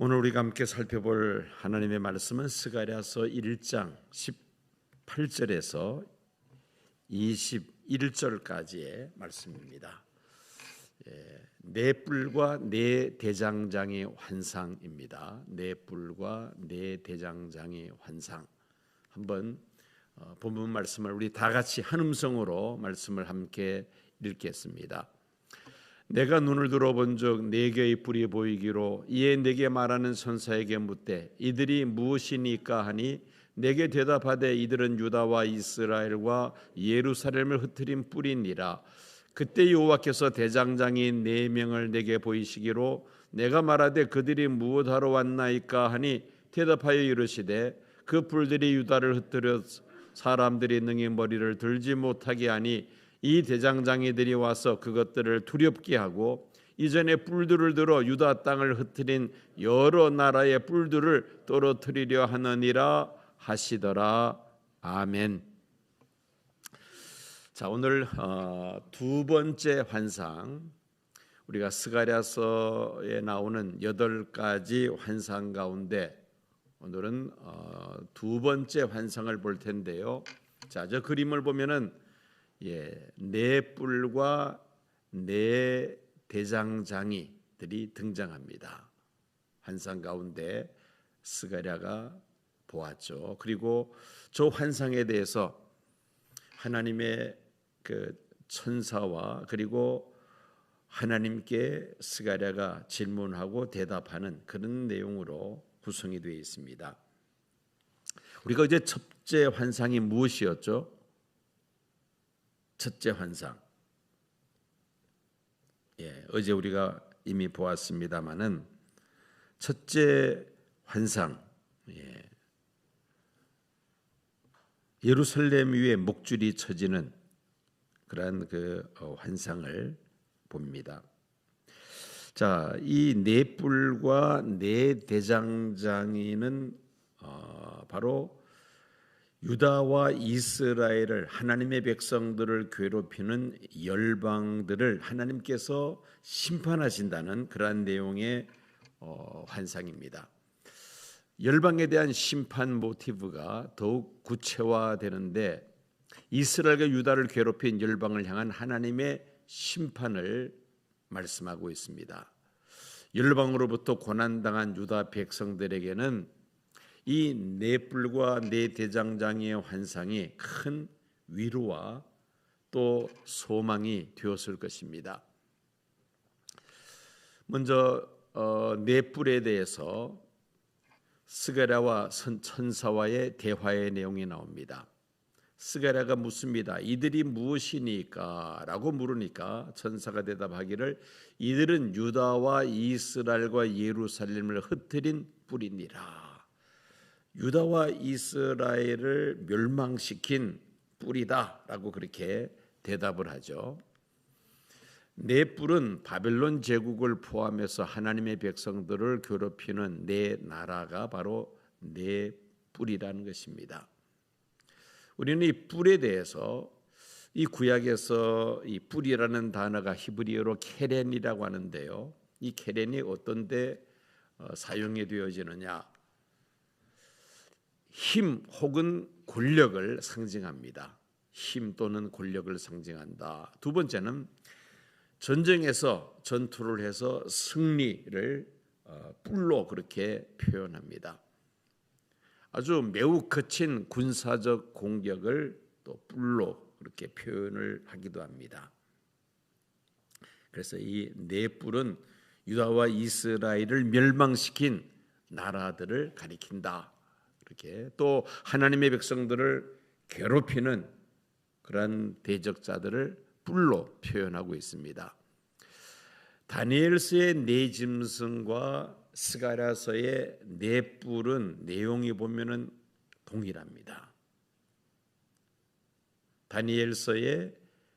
오늘 우리가 함께 살펴볼 하나님의 말씀은 스가랴서 1장 18절에서 21절까지의 말씀입니다. 예, 네 뿔과 네 대장장의 환상입니다. 네 뿔과 네 대장장의 환상. 한번 어, 본문 말씀을 우리 다 같이 한 음성으로 말씀을 함께 읽겠습니다. 내가 눈을 들어본 적 네 개의 뿔이 보이기로 이에 내게 말하는 선사에게 묻되 이들이 무엇이니까 하니 내게 대답하되 이들은 유다와 이스라엘과 예루살렘을 흩트린 뿔이니라. 그때 여호와께서 대장장인 네 명을 내게 보이시기로 내가 말하되 그들이 무엇하러 왔나이까 하니 대답하여 이르시되 그 뿔들이 유다를 흩뜨려 사람들이 능히 머리를 들지 못하게 하니 이 대장장이들이 와서 그것들을 두렵게 하고 이전에 뿔들을 들어 유다 땅을 흩트린 여러 나라의 뿔들을 떨어뜨리려 하느니라 하시더라 아멘. 자 오늘 어, 두 번째 환상 우리가 스가랴서에 나오는 여덟 가지 환상 가운데 오늘은 어, 두 번째 환상을 볼 텐데요. 자저 그림을 보면은 예, 네 뿔과 네 대장장이들이 등장합니다. 환상 가운데 스가랴가 보았죠. 그리고 저 환상에 대해서 하나님의 그 천사와 그리고 하나님께 스가랴가 질문하고 대답하는 그런 내용으로 구성이 되어 있습니다. 우리가 이제 첫째 환상이 무엇이었죠? 첫째 환상. 예, 어제 우리가 이미 보았습니다마는 첫째 환상. 예. 예루살렘 위에 목줄이 쳐지는 그러한 그 어, 환상을 봅니다. 자, 이네 뿔과 네 대장장이는 어, 바로 유다와 이스라엘을 하나님의 백성들을 괴롭히는 열방들을 하나님께서 심판하신다는 그러한 내용의 어, 환상입니다. 열방에 대한 심판 모티브가 더욱 구체화되는데 이스라엘과 유다를 괴롭힌 열방을 향한 하나님의 심판을 말씀하고 있습니다. 열방으로부터 고난당한 유다 백성들에게는 이 네 뿔과 네 대장장이의 환상이 큰 위로와 또 소망이 되었을 것입니다. 먼저 어, 네 뿔에 대해서 스가랴와 천사와의 대화의 내용이 나옵니다. 스가랴가 묻습니다. 이들이 무엇이니까?라고 물으니까 천사가 대답하기를 이들은 유다와 이스라엘과 예루살렘을 흩트린 뿔이니라. 유다와 이스라엘을 멸망시킨 뿌리다라고 그렇게 대답을 하죠. 네 뿔은 바벨론 제국을 포함해서 하나님의 백성들을 괴롭히는 네 나라가 바로 네 뿔이라는 것입니다. 우리는 이 뿔에 대해서 이 구약에서 이 뿔이라는 단어가 히브리어로 케렌이라고 하는데요. 이 케렌이 어떤데 어, 사용이 되어지느냐? 힘 혹은 권력을 상징합니다. 힘 또는 권력을 상징한다. 두 번째는 전쟁에서 전투를 해서 승리를 어, 뿔로 그렇게 표현합니다. 아주 매우 거친 군사적 공격을 또 뿔로 그렇게 표현을 하기도 합니다. 그래서 이 네 뿔은 유다와 이스라엘을 멸망시킨 나라들을 가리킨다. 이렇게 또 하나님의 백성들을 괴롭히는 그러한 대적자들을 뿔로 표현하고 있습니다. 다니엘서의 네 짐승과 스가랴서의 네 뿔은 내용이 보면은 동일합니다. 다니엘서의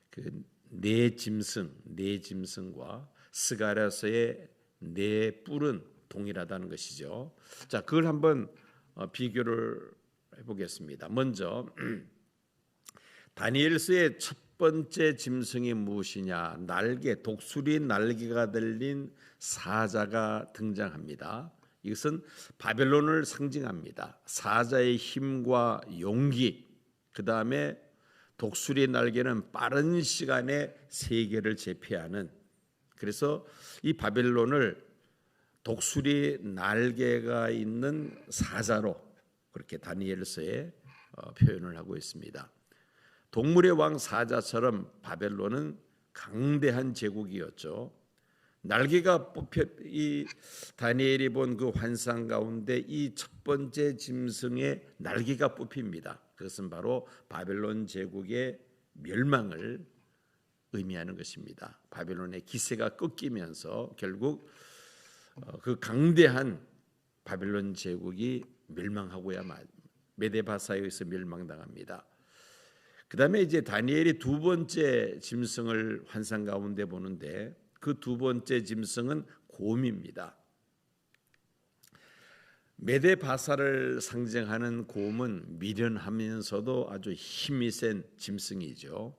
그 네 짐승, 네 짐승과 스가랴서의 네 뿔은 동일하다는 것이죠. 자, 그걸 한번 어, 비교를 해보겠습니다. 먼저 다니엘서의 첫 번째 짐승이 무엇이냐? 날개, 독수리 날개가 달린 사자가 등장합니다. 이것은 바벨론을 상징합니다. 사자의 힘과 용기, 그 다음에 독수리의 날개는 빠른 시간에 세계를 제패하는 그래서 이 바벨론을 독수리 날개가 있는 사자로 그렇게 다니엘서에 어, 표현을 하고 있습니다. 동물의 왕 사자처럼 바벨론은 강대한 제국이었죠. 날개가 뽑혀 이 다니엘이 본 그 환상 가운데 이 첫 번째 짐승의 날개가 뽑힙니다. 그것은 바로 바벨론 제국의 멸망을 의미하는 것입니다. 바벨론의 기세가 꺾이면서 결국 어, 그 강대한 바벨론 제국이 멸망하고야 메데바사에 의해서 멸망당합니다. 그 다음에 이제 다니엘이 두 번째 짐승을 환상 가운데 보는데 그 두 번째 짐승은 곰입니다. 메데바사를 상징하는 곰은 미련하면서도 아주 힘이 센 짐승이죠.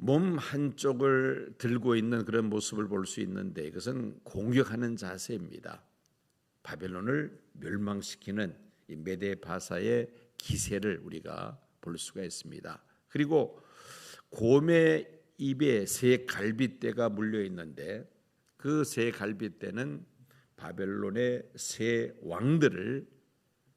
몸 한쪽을 들고 있는 그런 모습을 볼 수 있는데 이것은 공격하는 자세입니다. 바벨론을 멸망시키는 메데 바사의 기세를 우리가 볼 수가 있습니다. 그리고 곰의 입에 새 갈빗대가 물려 있는데 그 새 갈빗대는 바벨론의 새 왕들을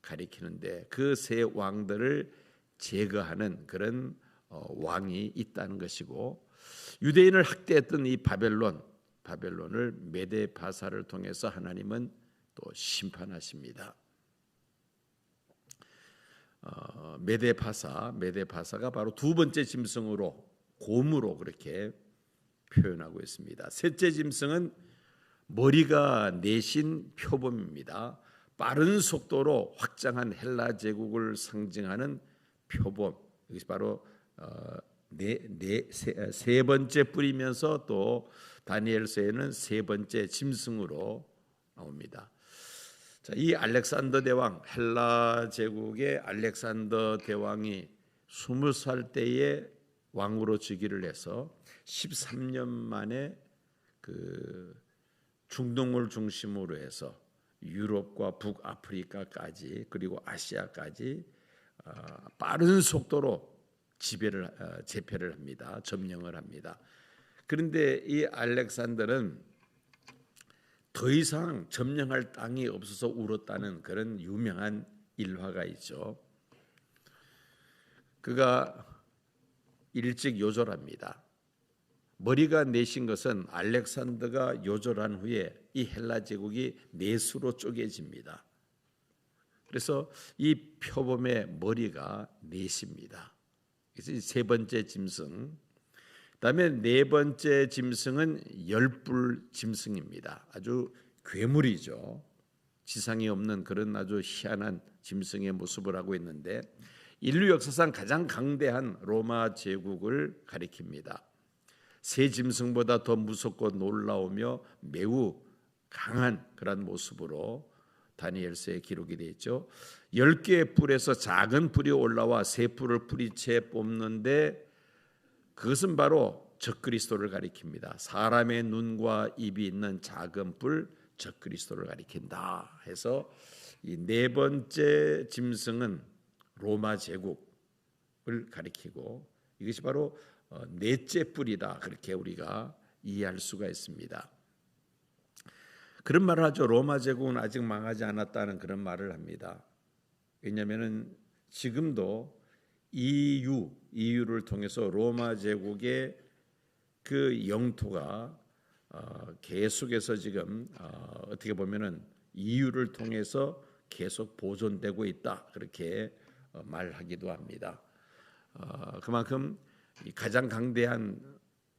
가리키는데 그 새 왕들을 제거하는 그런 어, 왕이 있다는 것이고 유대인을 학대했던 이 바벨론 바벨론을 메데 바사를 통해서 하나님은 또 심판하십니다. 어, 메데파사, 메데파사가 바로 두 번째 짐승으로 곰으로 그렇게 표현하고 있습니다. 셋째 짐승은 머리가 내신 표범입니다. 빠른 속도로 확장한 헬라 제국을 상징하는 표범. 이것이 바로 어, 네, 네, 세, 세 번째 뿌리면서 또 다니엘서에는 세 번째 짐승으로 나옵니다. 자, 이 알렉산더 대왕 헬라 제국의 알렉산더 대왕이 20살 때에 왕으로 즉위를 해서 13년 만에 그 중동을 중심으로 해서 유럽과 북아프리카까지 그리고 아시아까지 아, 빠른 속도로 지배를 아, 제패를 합니다. 점령을 합니다. 그런데 이 알렉산더는 더 이상 점령할 땅이 없어서 울었다는 그런 유명한 일화가 있죠. 그가 일찍 요절합니다. 머리가 내신 것은 알렉산더가 요절한 후에 이 헬라 제국이 내수로 쪼개집니다. 그래서 이 표범의 머리가 내십니다. 그래서 세 번째 짐승 그다음에 네 번째 짐승은 열불 짐승입니다. 아주 괴물이죠. 지상에 없는 그런 아주 희한한 짐승의 모습을 하고 있는데 인류 역사상 가장 강대한 로마 제국을 가리킵니다. 새 짐승보다 더 무섭고 놀라우며 매우 강한 그런 모습으로 다니엘서에 기록이 되어 있죠. 열 개의 뿔에서 작은 뿔이 올라와 새 뿔을 뿌리채 뽑는데 그것은 바로 적그리스도를 가리킵니다. 사람의 눈과 입이 있는 작은 뿔 적그리스도를 가리킨다. 해서 이 네 번째 짐승은 로마 제국을 가리키고 이것이 바로 어, 넷째 뿔이다. 그렇게 우리가 이해할 수가 있습니다. 그런 말을 하죠. 로마 제국은 아직 망하지 않았다는 그런 말을 합니다. 왜냐하면 지금도 EU EU를 통해서 로마 제국의 그 영토가 어, 계속해서 지금 어, 어떻게 보면은 EU를 통해서 계속 보존되고 있다 그렇게 어, 말하기도 합니다. 그만큼 가장 강대한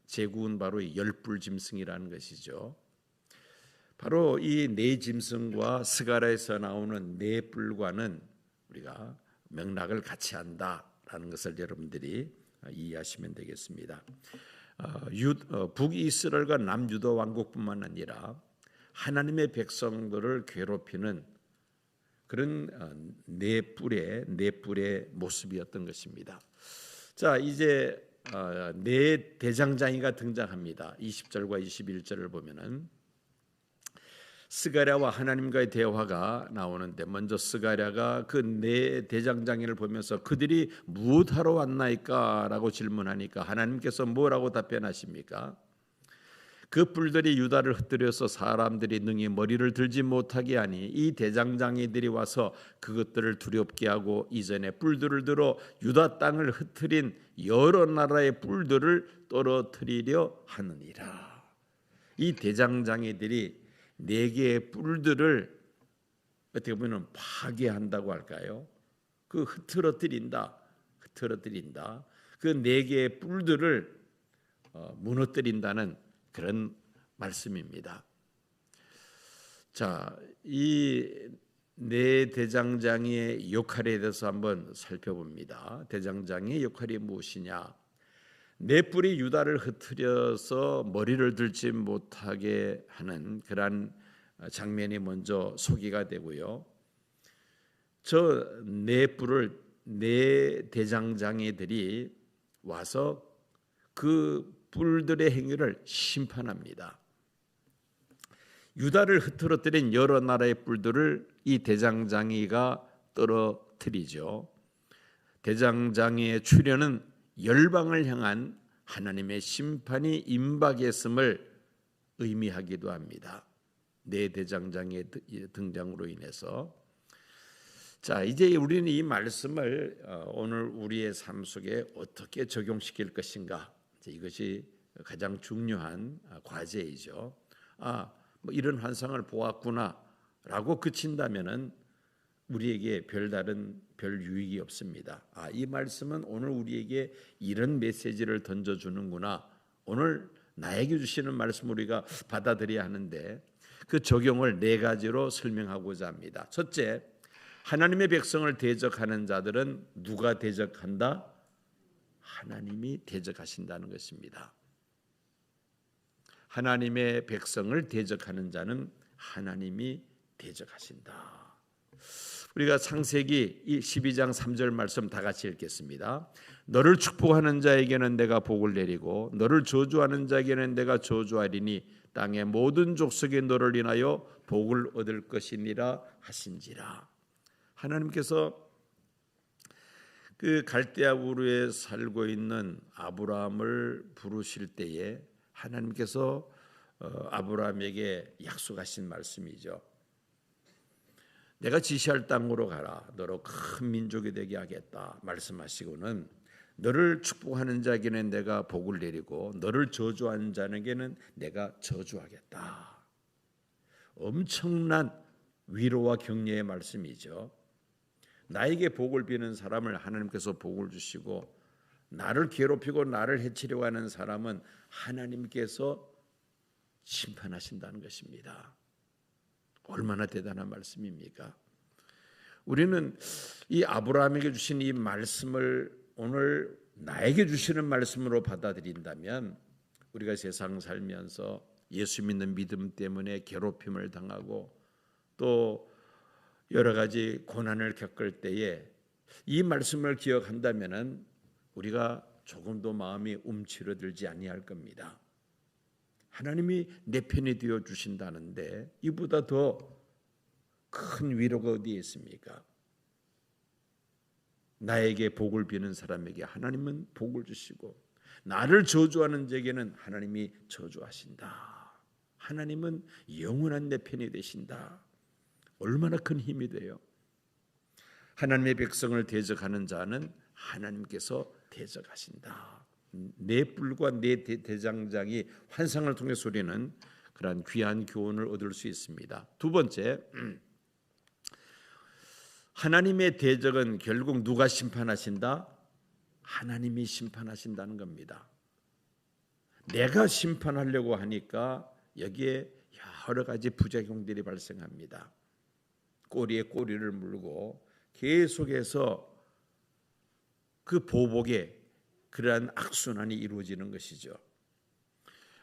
제국은 바로 열불 짐승이라는 것이죠. 바로 이 네 짐승과 스가라에서 나오는 네 뿔과는 우리가 맥락을 같이 한다. 라는 것을 여러분들이 이해하시면 되겠습니다. 어, 어, 북이스라엘과 남유다 왕국뿐만 아니라 하나님의 백성들을 괴롭히는 그런 어, 네 뿔의 네 뿔의 모습이었던 것입니다. 자 이제 네 대장장이가 등장합니다. 20절과 21절을 보면은 스가랴와 하나님과의 대화가 나오는데 먼저 스가랴가 그 네 대장장이를 보면서 그들이 무엇하러 왔나이까라고 질문하니까 하나님께서 뭐라고 답변하십니까? 그 뿔들이 유다를 흩뜨려서 사람들이 능히 머리를 들지 못하게 하니 이 대장장이들이 와서 그것들을 두렵게 하고 이전에 뿔들을 들어 유다 땅을 흩트린 여러 나라의 뿔들을 떨어뜨리려 하느니라. 이 대장장이들이 네 개의 뿔들을 어떻게 보면 파괴한다고 할까요? 그 흐트러뜨린다, 흐트러뜨린다. 그 네 개의 뿔들을 어, 무너뜨린다는 그런 말씀입니다. 자, 이 네 대장장의 역할에 대해서 한번 살펴봅니다. 대장장의 역할이 무엇이냐? 네 뿔이 유다를 흩트려서 머리를 들지 못하게 하는 그러한 장면이 먼저 소개가 되고요. 저네 뿔을 네 대장장이들이 와서 그 뿔들의 행위를 심판합니다. 유다를 흐트러뜨린 여러 나라의 뿔들을 이 대장장이가 떨어뜨리죠. 대장장이의 출현은 열방을 향한 하나님의 심판이 임박했음을 의미하기도 합니다. 네 대장장의 등장으로 인해서 자 이제 우리는 이 말씀을 어, 오늘 우리의 삶 속에 어떻게 적용시킬 것인가 이것이 가장 중요한 아, 과제이죠. 아, 뭐 이런 환상을 보았구나라고 그친다면은 우리에게 별다른 별 유익이 없습니다. 아, 이 말씀은 오늘 우리에게 이런 메시지를 던져 주는구나. 오늘 나에게 주시는 말씀 우리가 받아들여야 하는데 그 적용을 네 가지로 설명하고자 합니다. 첫째, 하나님의 백성을 대적하는 자들은 누가 대적한다? 하나님이 대적하신다는 것입니다. 하나님의 백성을 대적하는 자는 하나님이 대적하신다. 우리가 창세기 12장 3절 말씀 다 같이 읽겠습니다. 너를 축복하는 자에게는 내가 복을 내리고 너를 저주하는 자에게는 내가 저주하리니 땅의 모든 족속이 너를 인하여 복을 얻을 것이니라 하신지라. 하나님께서 그 갈대아 우르에 살고 있는 아브라함을 부르실 때에 하나님께서 어, 아브라함에게 약속하신 말씀이죠. 내가 지시할 땅으로 가라. 너로 큰 민족이 되게 하겠다. 말씀하시고는 너를 축복하는 자에게는 내가 복을 내리고 너를 저주하는 자에게는 내가 저주하겠다. 엄청난 위로와 격려의 말씀이죠. 나에게 복을 비는 사람을 하나님께서 복을 주시고 나를 괴롭히고 나를 해치려고 하는 사람은 하나님께서 심판하신다는 것입니다. 얼마나 대단한 말씀입니까? 우리는 이 아브라함에게 주신 이 말씀을 오늘 나에게 주시는 말씀으로 받아들인다면 우리가 세상 살면서 예수 믿는 믿음 때문에 괴롭힘을 당하고 또 여러 가지 고난을 겪을 때에 이 말씀을 기억한다면은 우리가 조금도 마음이 움츠러들지 아니할 겁니다. 하나님이 내 편이 되어 주신다는데 이보다 더 큰 위로가 어디에 있습니까? 나에게 복을 비는 사람에게 하나님은 복을 주시고 나를 저주하는 자에게는 하나님이 저주하신다. 하나님은 영원한 내 편이 되신다. 얼마나 큰 힘이 돼요. 하나님의 백성을 대적하는 자는 하나님께서 대적하신다. 내 뿔과 내 대장장이 환상을 통해 소리는 그러한 귀한 교훈을 얻을 수 있습니다. 두 번째, 하나님의 대적은 결국 누가 심판하신다? 하나님이 심판하신다는 겁니다. 내가 심판하려고 하니까 여기에 여러 가지 부작용들이 발생합니다. 꼬리에 꼬리를 물고 계속해서 그 보복에 그러한 악순환이 이루어지는 것이죠.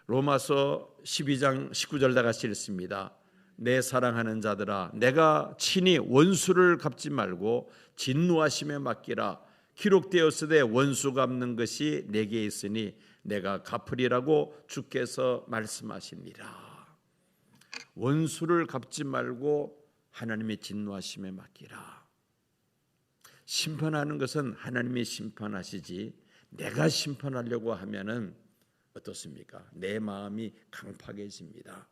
로마서 12장 19절 다 같이 읽습니다. 내 사랑하는 자들아 내가 친히 원수를 갚지 말고 진노하심에 맡기라 기록되었으되 원수 갚는 것이 내게 있으니 내가 갚으리라고 주께서 말씀하시니라. 원수를 갚지 말고 하나님의 진노하심에 맡기라. 심판하는 것은 하나님이 심판하시지 내가 심판하려고 하면은 어떻습니까? 내 마음이 강팍해집니다.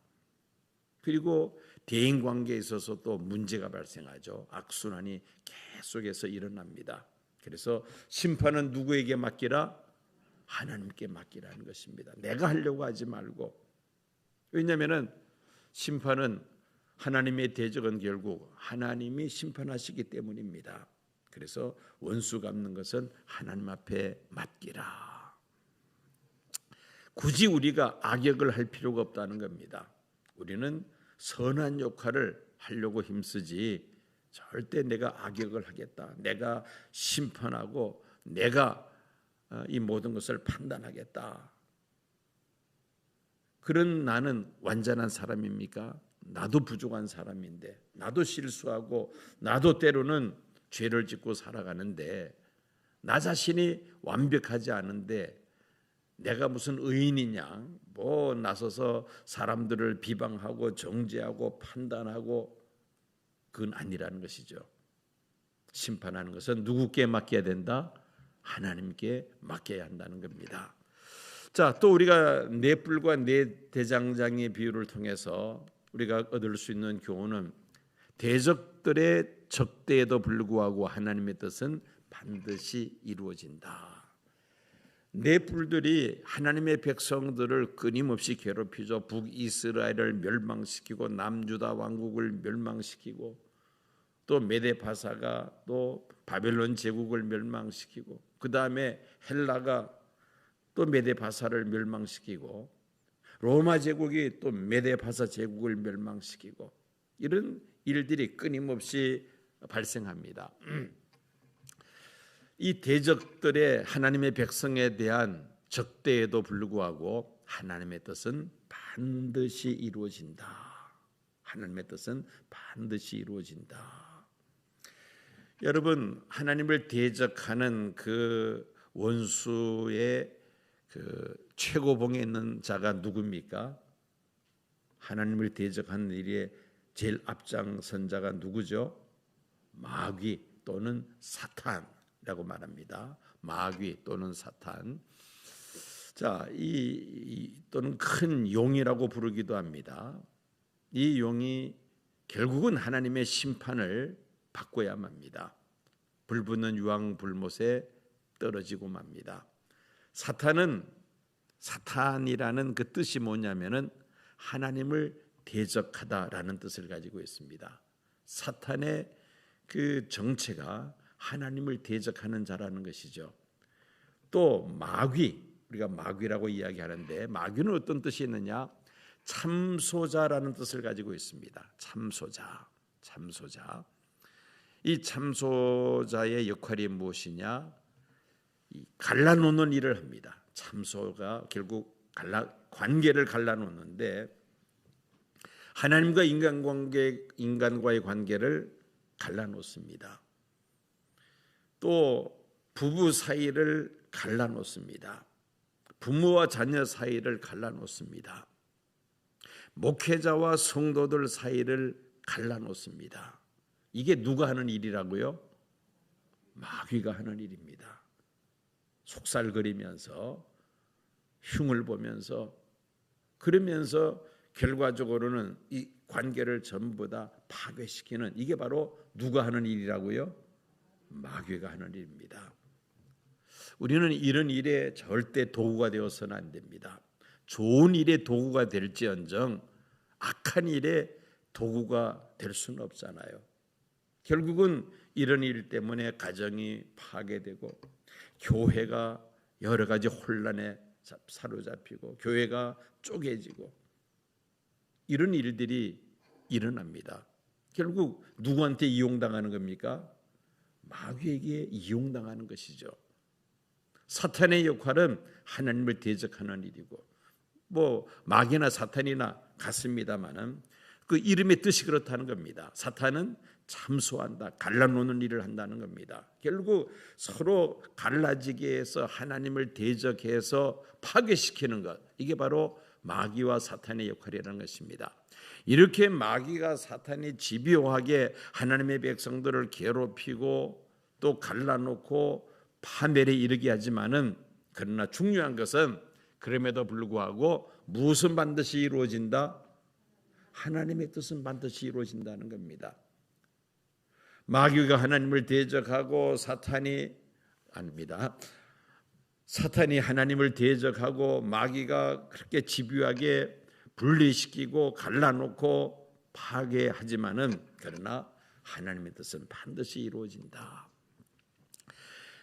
그리고 대인 관계에 있어서 또 문제가 발생하죠. 악순환이 계속해서 일어납니다. 그래서 심판은 누구에게 맡기라? 하나님께 맡기라는 것입니다. 내가 하려고 하지 말고. 왜냐하면은 심판은 하나님의 대적은 결국 하나님이 심판하시기 때문입니다. 그래서 원수 갚는 것은 하나님 앞에 맡기라. 굳이 우리가 악역을 할 필요가 없다는 겁니다. 우리는 선한 역할을 하려고 힘쓰지 절대 내가 악역을 하겠다. 내가 심판하고 내가 어, 이 모든 것을 판단하겠다. 그런 나는 완전한 사람입니까? 나도 부족한 사람인데, 나도 실수하고, 나도 때로는 죄를 짓고 살아가는데, 나 자신이 완벽하지 않은데, 내가 무슨 의인이냐, 뭐 나서서 사람들을 비방하고 정죄하고 판단하고, 그건 아니라는 것이죠. 심판하는 것은 누구께 맡겨야 된다? 하나님께 맡겨야 한다는 겁니다. 자, 또 우리가 네 뿔과 네 대장장의 비유를 통해서 우리가 얻을 수 있는 교훈은 대적 들의 적대에도 불구하고 하나님의 뜻은 반드시 이루어진다. 네 뿔들이 하나님의 백성들을 끊임없이 괴롭히죠. 북이스라엘을 멸망시키고 남주다 왕국을 멸망시키고 또 메데파사가 또 바벨론 제국을 멸망시키고 그 다음에 헬라가 또 메데파사를 멸망시키고 로마 제국이 또 메데파사 제국을 멸망시키고 이런 일들이 끊임없이 발생합니다. 이 대적들의 하나님의 백성에 대한 적대에도 불구하고 하나님의 뜻은 반드시 이루어진다. 하나님의 뜻은 반드시 이루어진다. 여러분 하나님을 대적하는 그 원수의 그 최고봉에 있는 자가 누굽니까? 하나님을 대적하는 일에 제일 앞장선 자가 누구죠? 마귀 또는 사탄이라고 말합니다. 마귀 또는 사탄. 자, 이, 이 또는 큰 용이라고 부르기도 합니다. 이 용이 결국은 하나님의 심판을 바꿔야 합니다. 불붙는 유황 불못에 떨어지고 맙니다. 사탄은 사탄이라는 그 뜻이 뭐냐면은 하나님을 대적하다라는 뜻을 가지고 있습니다. 사탄의 그 정체가 하나님을 대적하는 자라는 것이죠. 또 마귀 우리가 마귀라고 이야기하는데 마귀는 어떤 뜻이 있느냐? 참소자라는 뜻을 가지고 있습니다. 참소자, 참소자. 이 참소자의 역할이 무엇이냐? 갈라놓는 일을 합니다. 참소가 결국 갈라, 관계를 갈라놓는데 하나님과 인간 관계 인간과의 관계를 갈라놓습니다. 또 부부 사이를 갈라놓습니다. 부모와 자녀 사이를 갈라놓습니다. 목회자와 성도들 사이를 갈라놓습니다. 이게 누가 하는 일이라고요? 마귀가 하는 일입니다. 속살거리면서 흉을 보면서 그러면서 결과적으로는 이 관계를 전부 다 파괴시키는 이게 바로 누가 하는 일이라고요? 마귀가 하는 일입니다. 우리는 이런 일에 절대 도구가 되어서는 안 됩니다. 좋은 일의 도구가 될지언정 악한 일의 도구가 될 수는 없잖아요. 결국은 이런 일 때문에 가정이 파괴되고 교회가 여러 가지 혼란에 사로잡히고 교회가 쪼개지고 이런 일들이 일어납니다. 결국 누구한테 이용당하는 겁니까? 마귀에게 이용당하는 것이죠. 사탄의 역할은 하나님을 대적하는 일이고 뭐 마귀나 사탄이나 같습니다만은 그 이름의 뜻이 그렇다는 겁니다. 사탄은 참소한다, 갈라놓는 일을 한다는 겁니다. 결국 서로 갈라지게 해서 하나님을 대적해서 파괴시키는 것 이게 바로 마귀와 사탄의 역할이라는 것입니다. 이렇게 마귀가 사탄이 집요하게 하나님의 백성들을 괴롭히고 또 갈라놓고 파멸에 이르게 하지만은 그러나 중요한 것은 그럼에도 불구하고 무엇은 반드시 이루어진다? 하나님의 뜻은 반드시 이루어진다는 겁니다. 마귀가 하나님을 대적하고 사탄이 아닙니다. 사탄이 하나님을 대적하고 마귀가 그렇게 집요하게 분리시키고 갈라놓고 파괴하지만은 그러나 하나님의 뜻은 반드시 이루어진다.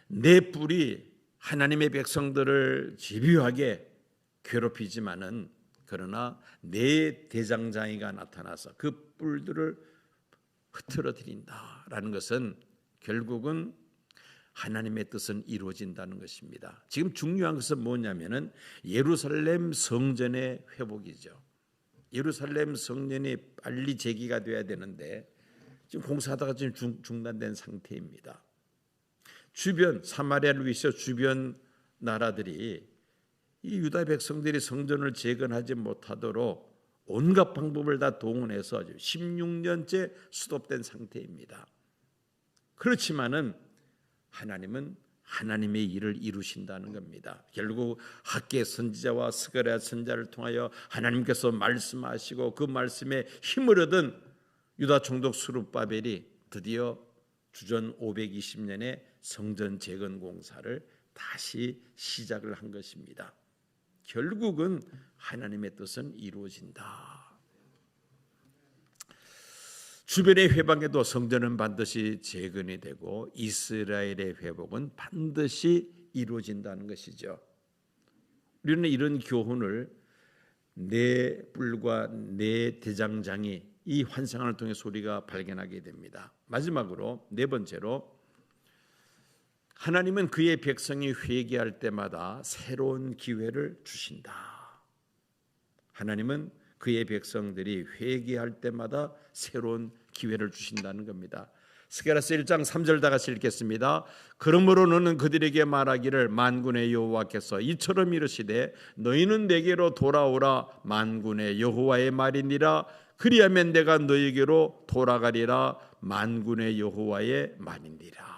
내 뿔이 하나님의 백성들을 집요하게 괴롭히지만은 그러나 내 대장장이가 나타나서 그 뿔들을 흐트러뜨린다라는 것은 결국은 하나님의 뜻은 이루어진다는 것입니다. 지금 중요한 것은 뭐냐면은 예루살렘 성전의 회복이죠. 예루살렘 성전이 빨리 재기가 돼야 되는데 지금 공사하다가 지금 중, 중단된 상태입니다. 주변 사마리아를 위해서 주변 나라들이 이 유다 백성들이 성전을 재건하지 못하도록 온갖 방법을 다 동원해서 16년째 수도된 상태입니다. 그렇지만은 하나님은 하나님의 일을 이루신다는 겁니다. 결국 학계 선지자와 스가랴 선자를 통하여 하나님께서 말씀하시고 그 말씀에 힘을 얻은 유다 총독 수룹바벨이 드디어 주전 520년에 성전 재건 공사를 다시 시작을 한 것입니다. 결국은 하나님의 뜻은 이루어진다. 주변의 회방에도 성전은 반드시 재건이 되고 이스라엘의 회복은 반드시 이루어진다는 것이죠. 우리는 이런 교훈을 내 뿔과 내 대장장이 이 환상을 통해 소리가 발견하게 됩니다. 마지막으로 네 번째로 하나님은 그의 백성이 회개할 때마다 새로운 기회를 주신다. 하나님은 그의 백성들이 회개할 때마다 새로운 기회를 주신다는 겁니다. 스게라스 1장 3절 다 같이 읽겠습니다. 그러므로 너는 그들에게 말하기를 만군의 여호와께서 이처럼 이르시되 너희는 내게로 돌아오라 만군의 여호와의 말이니라 그리하면 내가 너희에게로 돌아가리라 만군의 여호와의 말이니라.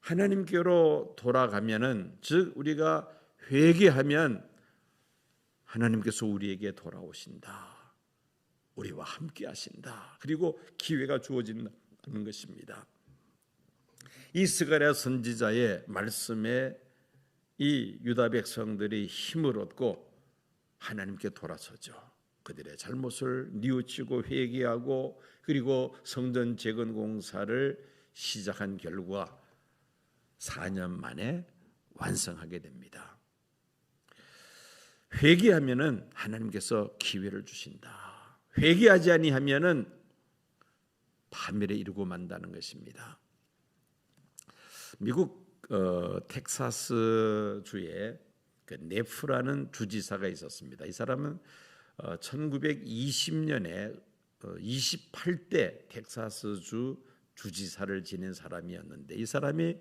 하나님께로 돌아가면은 즉 우리가 회개하면 하나님께서 우리에게 돌아오신다. 우리와 함께 하신다. 그리고 기회가 주어지는 것입니다. 이 스가랴 선지자의 말씀에 이 유다 백성들이 힘을 얻고 하나님께 돌아서죠. 그들의 잘못을 뉘우치고 회개하고 그리고 성전 재건 공사를 시작한 결과 4년 만에 완성하게 됩니다. 회개하면은 하나님께서 기회를 주신다. 회개하지 아니하면은 파멸에 이르고 만다는 것입니다. 미국 어, 텍사스 주에 그 네프라는 주지사가 있었습니다. 이 사람은 어, 1920년에 어, 28대 텍사스 주 주지사를 지낸 사람이었는데 이 사람이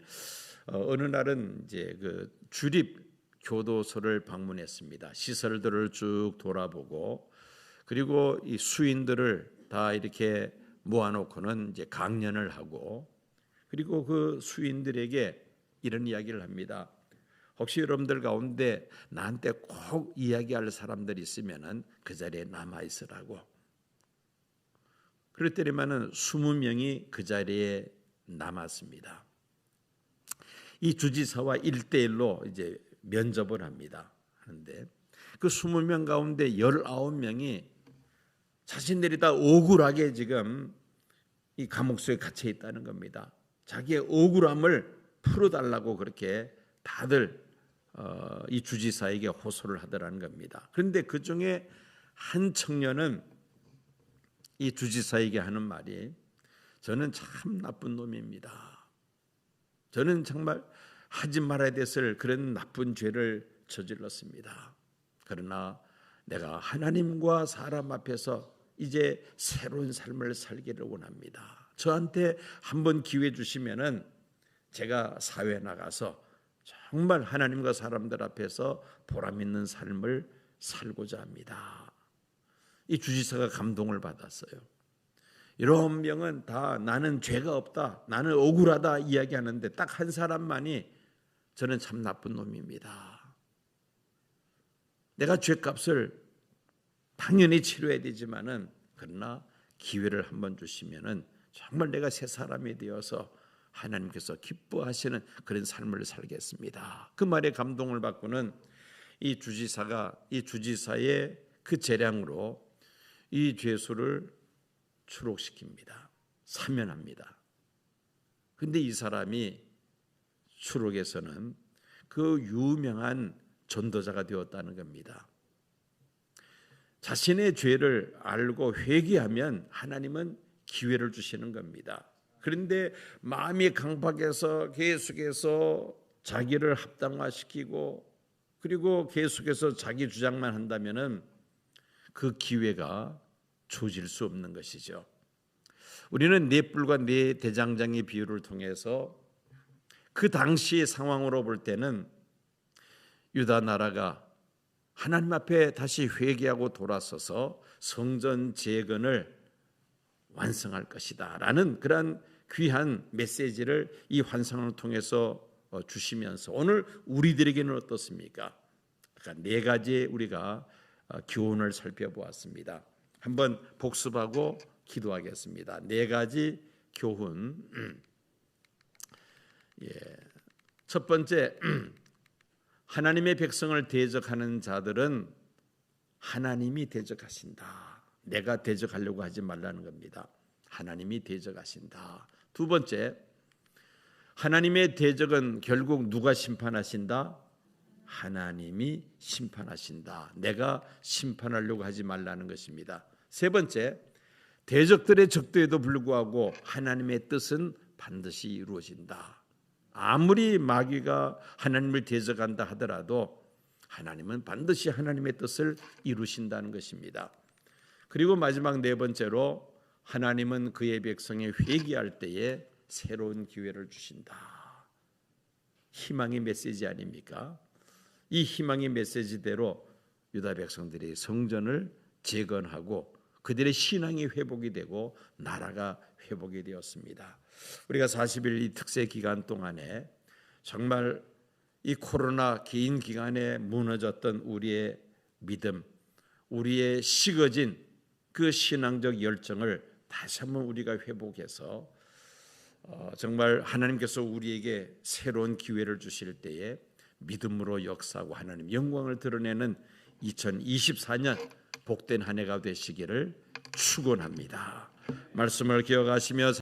어, 느 날은 이제 그 주립 교도소를 방문했습니다. 시설들을 쭉 돌아보고 그리고 이 수인들을 다 이렇게 모아놓고는 이제 강연을 하고 그리고 그 수인들에게 이런 이야기를 합니다. 혹시 여러분들 가운데 나한테 꼭 이야기할 사람들 있으면은 그 자리에 남아 있으라고. 그랬더니만은 20명이 그 자리에 남았습니다. 이 주지사와 1대1로 이제 면접을 합니다. 하는데 그 20명 가운데 19명이 자신들이 다 억울하게 지금 이 감옥소에 갇혀 있다는 겁니다. 자기의 억울함을 풀어달라고 그렇게 다들 어, 이 주지사에게 호소를 하더라는 겁니다. 그런데 그 중에 한 청년은 이 주지사에게 하는 말이 저는 참 나쁜 놈입니다. 저는 정말 하지 말아야 됐을 그런 나쁜 죄를 저질렀습니다. 그러나 내가 하나님과 사람 앞에서 이제 새로운 삶을 살기를 원합니다. 저한테 한번 기회 주시면은 제가 사회에 나가서 정말 하나님과 사람들 앞에서 보람 있는 삶을 살고자 합니다. 이 주지사가 감동을 받았어요. 이런 명은 다 나는 죄가 없다, 나는 억울하다 이야기하는데 딱 한 사람만이 저는 참 나쁜 놈입니다. 내가 죄값을 당연히 치료해야 되지만은 그러나 기회를 한번 주시면은 정말 내가 새 사람이 되어서 하나님께서 기뻐하시는 그런 삶을 살겠습니다. 그 말에 감동을 받고는 이 주지사가 이 주지사의 그 재량으로 이 죄수를 추록시킵니다. 사면합니다. 근데 이 사람이 추록에서는 그 유명한 전도자가 되었다는 겁니다. 자신의 죄를 알고 회개하면 하나님은 기회를 주시는 겁니다. 그런데 마음이 강박해서 계속해서 자기를 합당화시키고 그리고 계속해서 자기 주장만 한다면은 그 기회가 조질 수 없는 것이죠. 우리는 네 뿔과 네 대장장의 비유를 통해서 그 당시의 상황으로 볼 때는 유다 나라가 하나님 앞에 다시 회개하고 돌아서서 성전 재건을 완성할 것이다라는 그러한 귀한 메시지를 이 환상을 통해서 어, 주시면서 오늘 우리들에게는 어떻습니까? 그러니까 네 가지 우리가 어, 교훈을 살펴보았습니다. 한번 복습하고 기도하겠습니다. 네 가지 교훈. 예. 첫 번째 하나님의 백성을 대적하는 자들은 하나님이 대적하신다. 내가 대적하려고 하지 말라는 겁니다. 하나님이 대적하신다. 두 번째, 하나님의 대적은 결국 누가 심판하신다? 하나님이 심판하신다. 내가 심판하려고 하지 말라는 것입니다. 세 번째, 대적들의 적도에도 불구하고 하나님의 뜻은 반드시 이루어진다. 아무리 마귀가 하나님을 대적한다 하더라도 하나님은 반드시 하나님의 뜻을 이루신다는 것입니다. 그리고 마지막 네 번째로 하나님은 그의 백성이 회개할 때에 새로운 기회를 주신다. 희망의 메시지 아닙니까? 이 희망의 메시지대로 유다 백성들이 성전을 재건하고 그들의 신앙이 회복이 되고 나라가 회복이 되었습니다. 우리가 40일 이 특세 기간 동안에 정말 이 코로나 긴 기간에 무너졌던 우리의 믿음, 우리의 식어진 그 신앙적 열정을 다시 한번 우리가 회복해서 어, 정말 하나님께서 우리에게 새로운 기회를 주실 때에 믿음으로 역사하고 하나님 영광을 드러내는 2024년 복된 한 해가 되시기를 축원합니다. 말씀을 기억하시며